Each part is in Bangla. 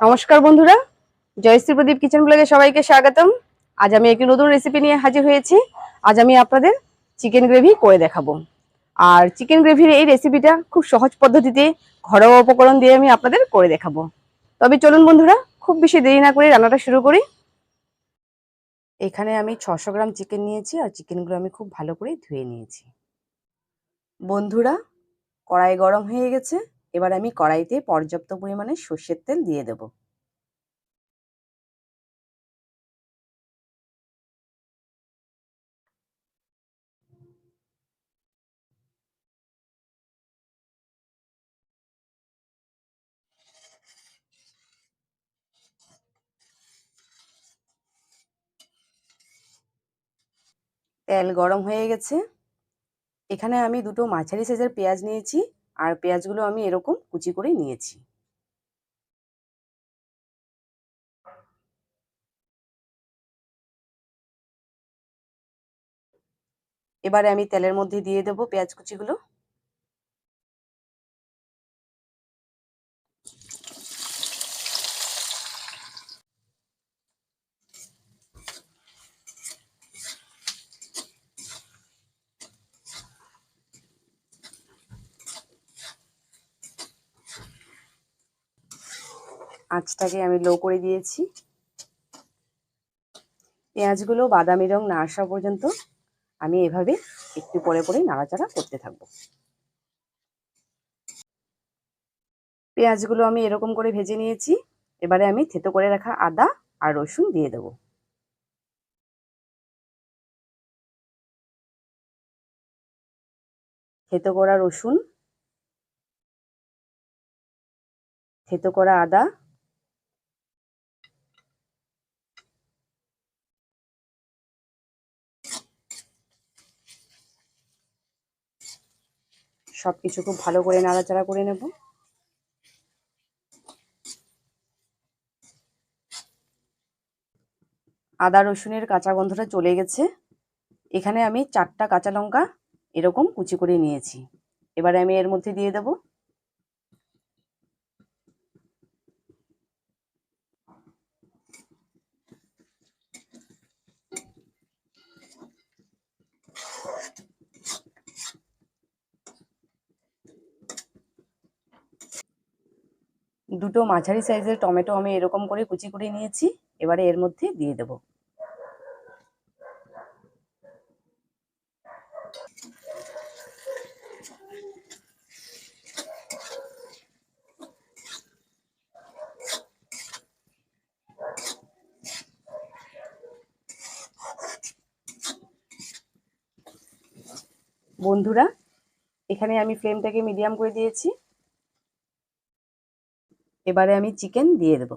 নমস্কার বন্ধুরা জয়শ্রী প্রদীপ কিচেন ব্লগে সবাইকে স্বাগতম। আজ আমি একটি নতুন রেসিপি নিয়ে হাজির হয়েছি। আজ আমি আপনাদের চিকেন গ্রেভি করে দেখাবো। আর চিকেন গ্রেভির এই রেসিপিটা খুব সহজ পদ্ধতিতে ঘরোয়া উপকরণ দিয়ে আমি আপনাদের করে দেখাবো। তবে চলুন বন্ধুরা, খুব বেশি দেরি না করে রান্নাটা শুরু করি। এখানে আমি ছশো গ্রাম চিকেন নিয়েছি আর চিকেনগুলো আমি খুব ভালো করে ধুয়ে নিয়েছি। বন্ধুরা, কড়াই গরম হয়ে গেছে। এবার আমি কড়াইতে পর্যাপ্ত পরিমাণে সর্ষের তেল দিয়ে দেব। তেল গরম হয়ে গেছে। এখানে আমি দুটো মাঝারি সাইজের পেঁয়াজ নিয়েছি। আর পেঁয়াজগুলো আমি এরকম কুচি করে নিয়েছি। এবারে আমি তেলের মধ্যে দিয়ে দেবো পেঁয়াজ কুচিগুলো। আঁচটাকে আমি লো করে দিয়েছি। পেঁয়াজগুলো বাদামি রং না আসা পর্যন্ত আমি এভাবে একটু পরে পরে নাড়াচাড়া করতে থাকব। পেঁয়াজগুলো আমি এরকম করে ভেজে নিয়েছি। এবারে আমি থেতো করে রাখা আদা আর রসুন দিয়ে দেবো। থেতো করা রসুন, থেতো করা আদা সবকিছু খুব ভালো করে নাড়াচাড়া করে নেব। আদা রসুনের কাঁচা গন্ধটা চলে গেছে। এখানে আমি চারটা কাঁচা লঙ্কা এরকম কুচি করে নিয়েছি। এবারে আমি এর মধ্যে দিয়ে দেব। দুটো মাঝারি সাইজের টমেটো আমি এরকম করে কুচি করে নিয়েছি, এবারে এর মধ্যে দিয়ে দেব। বন্ধুরা, এখানে আমি ফ্লেমটাকে মিডিয়াম করে দিয়েছি। এবারে আমি চিকেন দিয়ে দেব।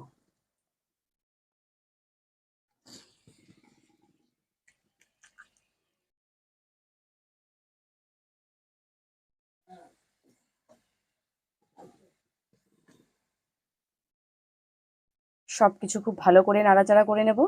সবকিছু খুব ভালো করে নাড়াচাড়া করে নেব।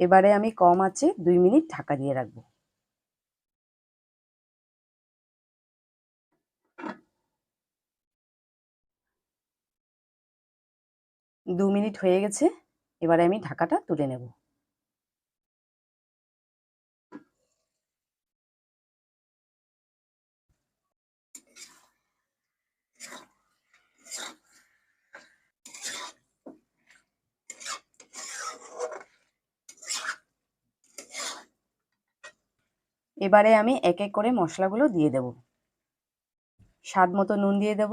এবারে আমি কম আছে দুই মিনিট ঢাকা দিয়ে রাখব। দু মিনিট হয়ে গেছে, এবারে আমি ঢাকাটা তুলে নেব। এবারে আমি এক এক করে মশলাগুলো দিয়ে দেব। স্বাদ মতো নুন দিয়ে দেব।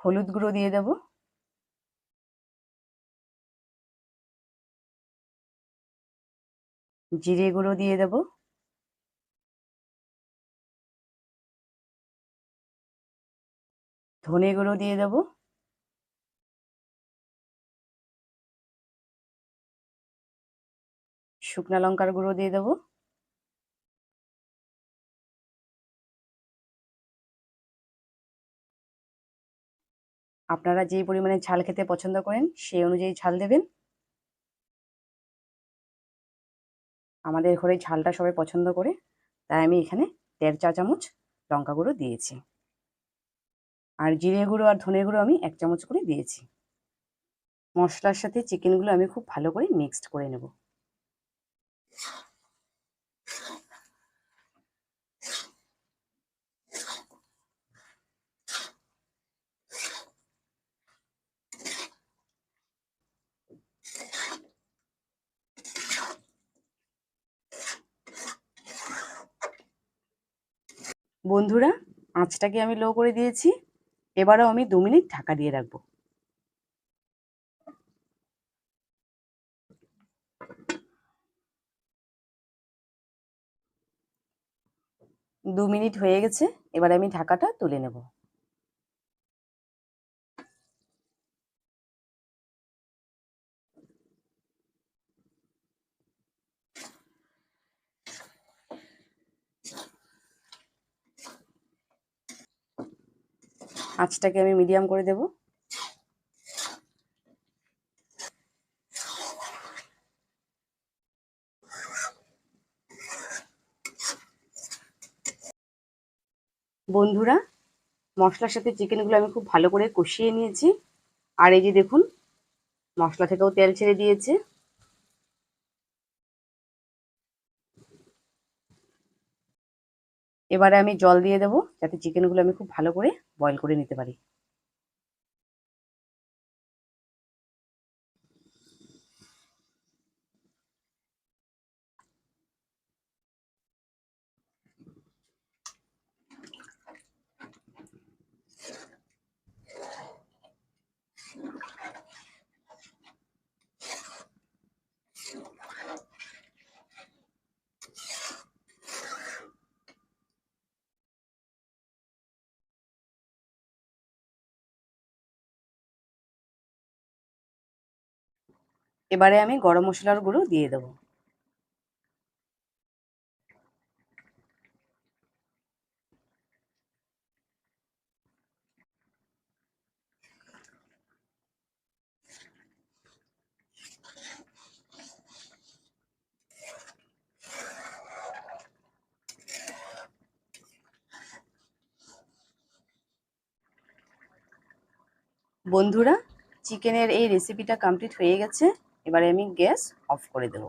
হলুদ গুঁড়ো দিয়ে দেব। জিরে গুঁড়ো দিয়ে দেব। ধনে গুঁড়ো দিয়ে দেব। শুকনা লঙ্কার গুঁড়ো দিয়ে দেব। আপনারা যে পরিমাণে ঝাল খেতে পছন্দ করেন, সেই অনুযায়ী ঝাল দেবেন। আমাদের ঘরে ঝালটা সবাই পছন্দ করে, তাই আমি এখানে দেড় চা চামচ লঙ্কা গুঁড়ো দিয়েছি। আর জিরে গুঁড়ো আর ধনে গুঁড়ো আমি এক চামচ করে দিয়েছি। মশলার সাথে চিকেনগুলো আমি খুব ভালো করে মিক্সড করে নেব। বন্ধুরা, আঁচটাকে আমি লো করে দিয়েছি। এবারও আমি দু মিনিট ঢাকা দিয়ে রাখব। দু মিনিট হয়ে গেছে, এবার আমি ঢাকাটা তুলে নেব। আঁচটাকে আমি মিডিয়াম করে দেব। বন্ধুরা, মশলার সাথে চিকেনগুলো আমি খুব ভালো করে কষিয়ে নিয়েছি। আর এই যে দেখুন, মশলা থেকেও তেল ছেড়ে দিয়েছে। এবারে আমি জল দিয়ে দেবো যাতে চিকেনগুলো আমি খুব ভালো করে বয়ল করে নিতে পারি। এবারে আমি গরম মশলার গুঁড়ো দিয়ে দেবো। বন্ধুরা চিকেনের এই রেসিপিটা কমপ্লিট হয়ে গেছে। এবারে আমি গ্যাস অফ করে দেবো।